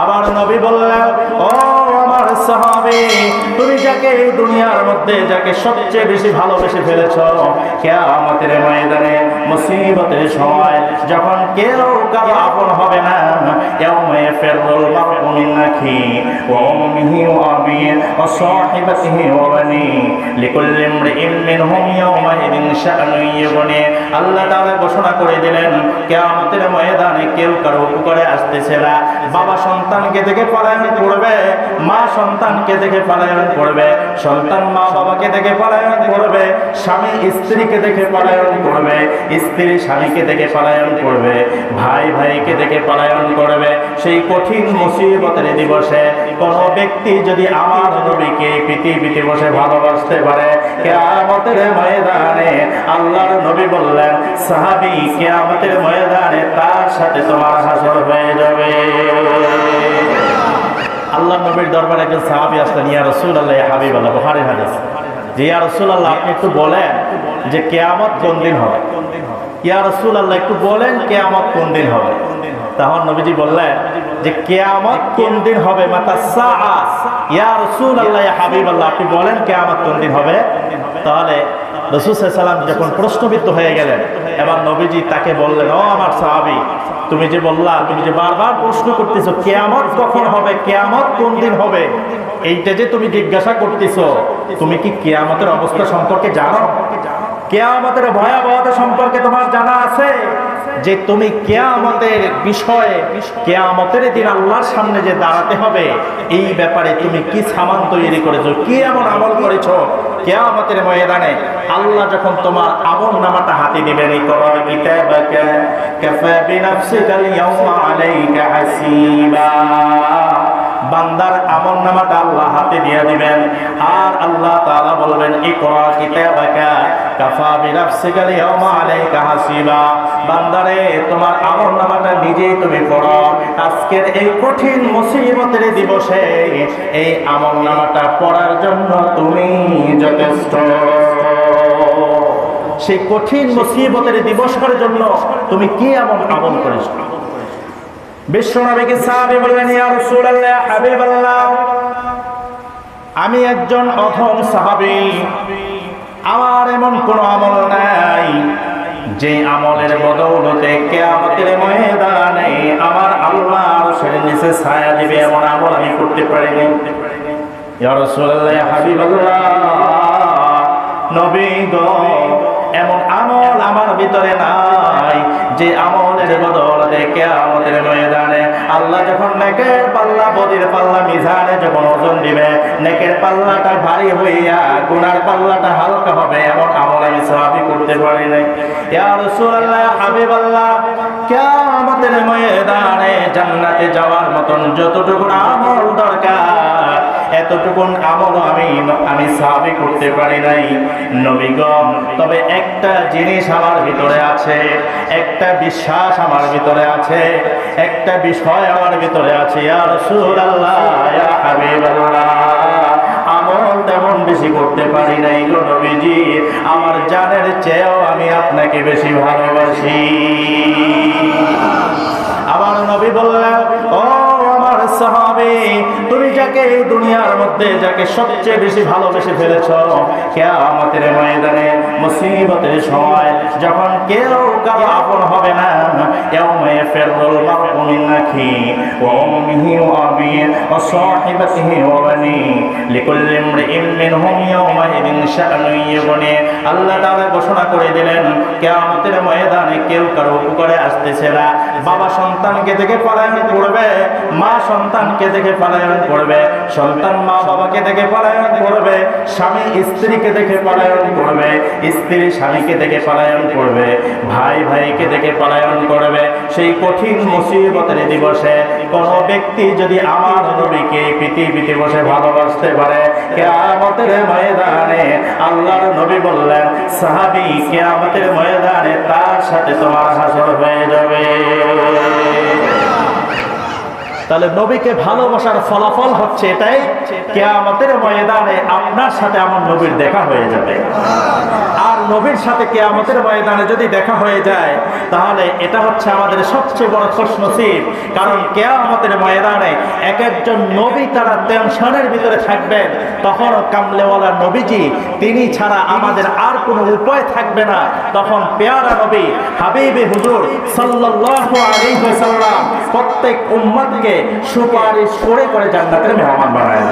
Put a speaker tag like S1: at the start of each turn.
S1: আবার নবী বললেন, ও আমার সাহাবী, তুমি যাকে এই দুনিয়ার মধ্যে যাকে সবচেয়ে বেশি ভালোবেসে ফেলেছ, কিয়ামতের ময়দানে মুসিবতের সময় যখন কেউ কারও আপন হবে না, ইয়াউমা ইয়াফিরুল মার'উ মিন আখিহি ওয়া উম্মিহি ওয়া আবিহি ওয়া সাহিবাতিহি ওয়া বানি লিকুল্লি ইমরিইন মিনহুম ইয়াউমাইদিন শা'নুন ইউগনি আল্লাহ তাআলা ঘোষণা করে দিলেন, কিয়ামতের ময়দানে কেউ কারও উপকারে আসতেছে না। বাবা সন্তানকে দেখে পলায়ন করবে, মা সন্তানকে দেখে পলায়ন করবে, সন্তান মা বাবাকে দেখে পলায়ন করবে, স্বামী স্ত্রীকে দেখে পলায়ন করবে, স্ত্রী স্বামীকে দেখে পলায়ন করবে, ভাই ভাইকে দেখে পলায়ন করবে। সেই কঠিন মুসিবতের দিবসে কোন ব্যক্তি যদি আমার নবীকে পৃথিবীতে বসে ভালোবাসতে পারে কেয়ামতের ময়দানে আল্লাহর নবী বললেন, সাহাবী, কেয়ামতের ময়দানে তার সাথে তোমার হাসর হয়ে যাবে। আল্লাহ নবীর দরবারে একজন সাহাবী আসলেন, ইয়া রসুল আল্লাহ হাবিব আল্লাহ বুখারীর হাদিস। যে, ইয়া রসুল আল্লাহ আপনি একটু বলেন যে, কেয়ামত কোন দিন হবে? ইয়া রসুল আল্লাহ একটু বলেন কেয়ামত কোন দিন হবে? তখন নবীজি বললেন যে কেয়ামত কোন দিন হবে? মাতা ইয়া আল্লাহ হাবিব আল্লাহ আপনি বলেন কেয়ামত কোন দিন হবে? তাহলে রসুল সাল্লাম যখন প্রশ্নবিদ্ধ হয়ে গেলেন, এবার নবীজি তাকে বললেন, ও আমার সাহাবী, তুমি যে বললা, তুমি যে বারবার প্রশ্ন করতেছো, কেয়ামত কখন হবে? কেয়ামত কোন দিন হবে? এইটা যে তুমি জিজ্ঞাসা করতেছো, তুমি কি কেয়ামতের অবস্থা সম্পর্কে জানো? কেয়ামতের ভয়াবহতা সম্পর্কে তোমার জানা আছে? যে তুমি কেয়ামতের বিষয়ে, কেয়ামতের দিন আল্লাহর সামনে যে দাঁড়াতে হবে, এই ব্যাপারে তুমি কি সামান তৈরি করেছ, কি এমন আমল করেছ? কেয়ামতের ময়দানে আল্লাহ যখন তোমার আমল নামাটা হাতে দিবেন এই কাফা আলাইকা হাসিবা। বান্দার আমল নামাটা আল্লাহ হাতে দিয়ে দিবেন। আর আল্লাহ তাআলা বলবেন, ইকরা কিতাবাকা কাফা বিনাফসিকাল ইয়াউমা আলাইকা হাসিবা। বান্দারে, তোমার আমল নামাটা নিজেই তুমি পড়ো। আজকের এই কঠিন মুসিবতের দিবসে এই আমল নামাটা পড়ার জন্য তুমি যথেষ্ট। সেই কঠিন মুসিবতের দিবসের জন্য তুমি কি এমন আমল করেছ? বিশ্বনবীকে সাহাবী বললেন আমি একজন অধম সাহাবী। আমার এমন কোন আমল নাই যে আমলের বদৌলতে কিয়ামতের ময়দানে আমার আল্লাহ আরশের নিচে ছায়া দিবে এমন আমল আমি করতে পারিনি। ইয়া এমন আমার ভিতরে নাই, যে আমলের বদলতে কেয়ামতের ময়দানে। আল্লাহ যখন নেকের পাল্লা, বদির পাল্লা, মিজানে যখন ওজন দিবে, নেকের পাল্লাটা ভারী হইয়া, গুনার পাল্লাটা হালকা হবে, এমন আমল আমি সাহাবি করতে পারি নাই। ইয়া রাসূলুল্লাহ, হাবিবাল্লাহ, কেয়ামতের ময়দানে জান্নাতে যাওয়ার মতন যতটুকু আমল দরকার এতটুকুন আমল আমি আমি সাহাবি করতে পারি নাই। নবীগণ, তবে একটা জিনিস আমার ভিতরে আছে, একটা বিশ্বাস আমার ভিতরে আছে, একটা বিষয় আমার ভিতরে আছে। রাসূলুল্লাহ, ইয়া হাবিবাল্লাহ, আমল তেমন বেশি করতে পারি নাই গো নবীজি। আমার জানের চেয়েও আমি আপনাকে বেশি ভালোবাসি। আমার নবী আমার সাহাবী তুমি যাকে এই দুনিয়ার মধ্যে যাকে সবচেয়ে বেশি ভালোবেসে ফেলেছ, কেয়ামতের ময়দানে, মুসিবতের সময়, যখন কেউ কারও আপন হবে না, ইয়াউমা ইয়াফিরুল মার'উ মিন আখিহি ওয়া ওয়া সাহিবাতিহি ওয়া বানি লিকুল্লি ইমরিইন মিনহুম ইয়াউমাইদিন শা'নুন ইউগনি আল্লাহ তাআলা ঘোষণা করে দিলেন, কিয়ামতের ময়দানে কেউ কারও উপকারে আসতেছে না। বাবা সন্তানকে দেখে পলায়ন করবে, মা সন্তানকে দেখে পলায়ন করবে, সন্তান মা বাবাকে দেখে পলায়ন করবে, স্বামী স্ত্রীকে দেখে পলায়ন করবে, স্ত্রী স্বামীকে দেখে পলায়ন করবে, ভাই ভাইকে দেখে পলায়ন করবে। সেই কঠিন মুসিবতের দিবসে কোন ব্যক্তি যদি আমার নবীকে পৃথিবীতে বসে ভালোবাসতে পারে, কেয়ামতের ময়দানে আল্লাহর নবী বললেন, সাহাবী, কেয়ামতের ময়দানে তার সাথে তোমার হাসর হয়ে যাবে। তাহলে নবীকে ভালোবাসার ফলাফল হচ্ছে এটাই, কেয়ামতের ময়দানে আপনার সাথে আমার নবীর দেখা হয়ে যাবে। নবীর সাথে কেয়ামতের ময়দানে যদি দেখা হয়ে যায়, তাহলে এটা হচ্ছে আমাদের সবচেয়ে বড় খুশনসিব কারণ কেয়ামতের ময়দানে এক একজন নবী তারা টেনশনের ভিতরে থাকবেন। তখন কামলেওয়ালা নবীজি, তিনি ছাড়া আমাদের আর কোনো উপায় থাকবে না। তখন পেয়ারা নবী, হাবিবে হুজুর সাল্লাল্লাহু প্রত্যেক উম্মতকে সুপারিশ করে করে জান্নাতের মেহমান বানায়